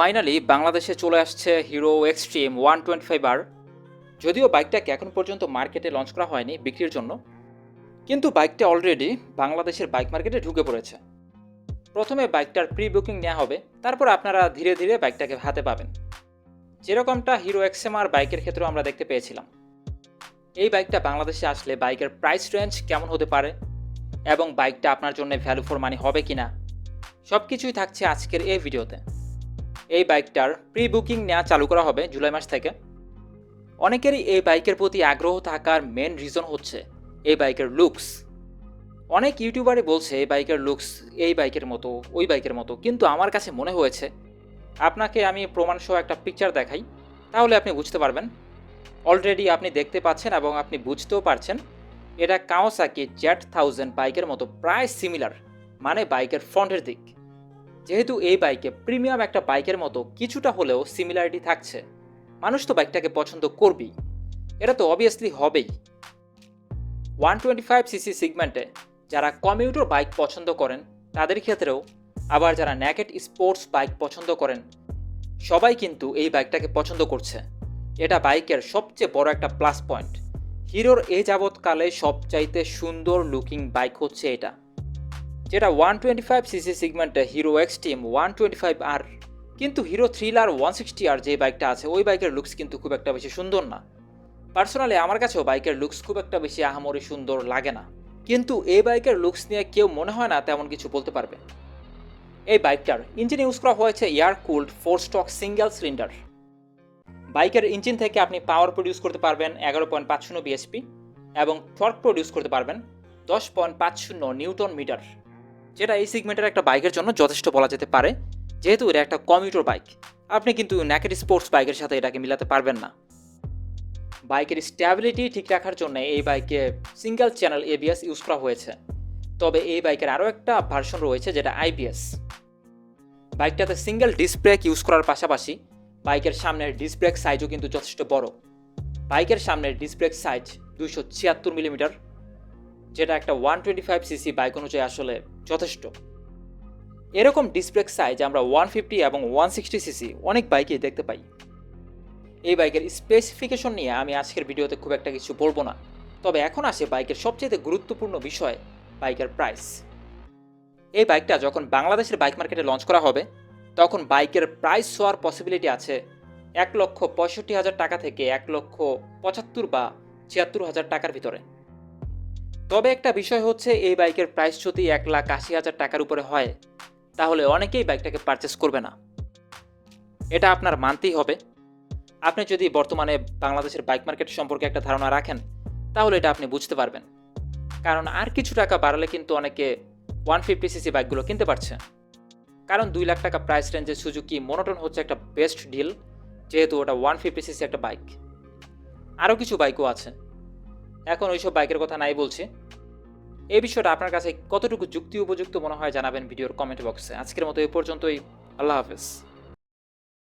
Finally বাংলাদেশে চলে আসছে Hero Xtreme one twenty five আর যদিও বাইকটাকে এখন পর্যন্ত মার্কেটে লঞ্চ করা হয়নি বিক্রির জন্য। কিন্তু বাইকটা অলরেডি বাংলাদেশের বাইক মার্কেটে ঢুকে পড়েছে। প্রথমে বাইকটার প্রি বুকিং নেওয়া হবে, তারপর আপনারা ধীরে ধীরে বাইকটাকে হাতে পাবেন। যেরকমটা হিরো এক্সএমআর বাইকের ক্ষেত্রেও আমরা দেখতে পেয়েছিলাম। এই বাইকটা বাংলাদেশে আসলে বাইকের প্রাইস রেঞ্জ কেমন হতে পারে? এবং বাইকটা আপনার জন্য ভ্যালু ফর মানি হবে কিনা? সব কিছুই থাকছে আজকের এই ভিডিওতে। এই বাইকটার প্রি বুকিং নেওয়া চালু করা হবে জুলাই মাস থেকে। অনেকেরই এই বাইকের প্রতি আগ্রহ থাকার মেন রিজন হচ্ছে এই বাইকের লুকস অনেক ইউটিউবারই বলছে, এই বাইকের লুকস এই বাইকের মতো, ওই বাইকের মতো। কিন্তু আমার কাছে মনে হয়েছে, আপনাকে আমি প্রমাণসহ একটা পিকচার দেখাই, তাহলে আপনি বুঝতে পারবেন। অলরেডি আপনি দেখতে পাচ্ছেন এবং আপনি বুঝতেও পারছেন, এটা কাওয়াসাকি জেট থাউজেন্ড বাইকের মতো প্রায় সিমিলার মানে বাইকের ফ্রন্টের দিক। যেহেতু এই বাইকে প্রিমিয়াম একটা বাইকের মতো কিছুটা হলেও সিমিলারিটি থাকছে, মানুষ তো বাইকটাকে পছন্দ করবেই। এটা তো অবভিয়াসলি হবেই। ওয়ান টোয়েন্টি ফাইভ সিসি সিগমেন্টে যারা কমিউটার বাইক পছন্দ করেন, তাদের ক্ষেত্রেও আবার যারা ন্যাকেট স্পোর্টস বাইক পছন্দ করেন, সবাই কিন্তু এই বাইকটাকে পছন্দ করছে। এটা বাইকের সবচেয়ে বড় একটা প্লাস পয়েন্ট হিরোর এই যাবৎকালে সবচাইতে সুন্দর লুকিং বাইক হচ্ছে এটা। যেটা one twenty five CC সিগমেন্টে Hero Xtreme one twenty five আর কিন্তু হিরো থ্রিলার ওয়ান সিক্সটি আর যে বাইকটা আছে, ওই বাইকের লুকস কিন্তু খুব একটা বেশি সুন্দর না। পার্সোনালি আমার কাছেও বাইকের লুকস খুব একটা বেশি আহামরি সুন্দর লাগে না। কিন্তু এই বাইকের লুকস নিয়ে কেউ মনে হয় না তেমন কিছু বলতে পারবে। এই বাইকটার ইঞ্জিন ইউজ করা হয়েছে air cooled four stroke single cylinder বাইকের ইঞ্জিন থেকে আপনি পাওয়ার প্রডিউস করতে পারবেন এগারো পয়েন্ট পাঁচ শূন্য বিএসপি এবং টর্ক প্রডিউস করতে পারবেন দশ পয়েন্ট পাঁচ শূন্য নিউটন মিটার যেটা এই সিগমেন্টের একটা বাইকের জন্য যথেষ্ট বলা যেতে পারে। যেহেতু এটা একটা কমিউটার বাইক আপনি কিন্তু ন্যাকেট স্পোর্টস বাইকের সাথে এটাকে মিলাতে পারবেন না। বাইকের স্ট্যাবিলিটি ঠিক রাখার জন্য এই বাইকে সিঙ্গেল চ্যানেল এবিএস ইউজ করা হয়েছে। তবে এই বাইকের আরও একটা ভার্সন রয়েছে যেটা আইবিএস বাইকটাতে সিঙ্গেল ডিস্ক ব্রেক ইউজ করার পাশাপাশি বাইকের সামনের ডিস্ক ব্রেক সাইজও কিন্তু যথেষ্ট বড়। বাইকের সামনের ডিস্ক ব্রেক সাইজ দুইশো ছিয়াত্তর মিলিমিটার যেটা একটা one twenty five CC bike অনুযায়ী আসলে যথেষ্ট। এরকম ডিস্ক ব্রেক সাইজ আমরা ওয়ান ফিফটি এবং ওয়ান সিক্সটি সিসি অনেক বাইকেই দেখতে পাই। এই বাইকের স্পেসিফিকেশন নিয়ে আমি আজকের ভিডিওতে খুব একটা কিছু বলব না। তবে এখন আসে বাইকের সবচেয়ে গুরুত্বপূর্ণ বিষয় বাইকের প্রাইস এই বাইকটা যখন বাংলাদেশের বাইক মার্কেটে লঞ্চ করা হবে, তখন বাইকের প্রাইস হওয়ার পসিবিলিটি আছে এক লক্ষ পঁয়ষট্টি হাজার টাকা থেকে এক লক্ষ পঁচাত্তর বা ছিয়াত্তর হাজার টাকার ভিতরে। তবে একটা বিষয় হচ্ছে, এই বাইকের প্রাইস যদি এক লাখ আশি হাজার টাকার উপরে হয়, তাহলে অনেকেই বাইকটাকে পারচেস করবে না। এটা আপনার মানতেই হবে। আপনি যদি বর্তমানে বাংলাদেশের বাইক মার্কেট সম্পর্কে একটা ধারণা রাখেন, তাহলে এটা আপনি বুঝতে পারবেন। কারণ আর কিছু টাকা বাড়ালে কিন্তু অনেকে ওয়ান ফিফটি সিসি বাইকগুলো কিনতে পারছে। কারণ দুই লাখ টাকা প্রাইস রেঞ্জে সুজুকি মনোটন হচ্ছে একটা বেস্ট ডিল যেহেতু ওটা ওয়ান ফিফটি সিসি একটা বাইক আরও কিছু বাইকও আছে। এখন ওইসব বাইকের কথা নাই বলছি। এই বিষয়টা আপনার কাছে কতটুকু যুক্তি উপযুক্ত মনে হয় জানাবেন ভিডিওর কমেন্ট বক্সে আজকের মতো এই পর্যন্তই। আল্লাহ হাফেজ।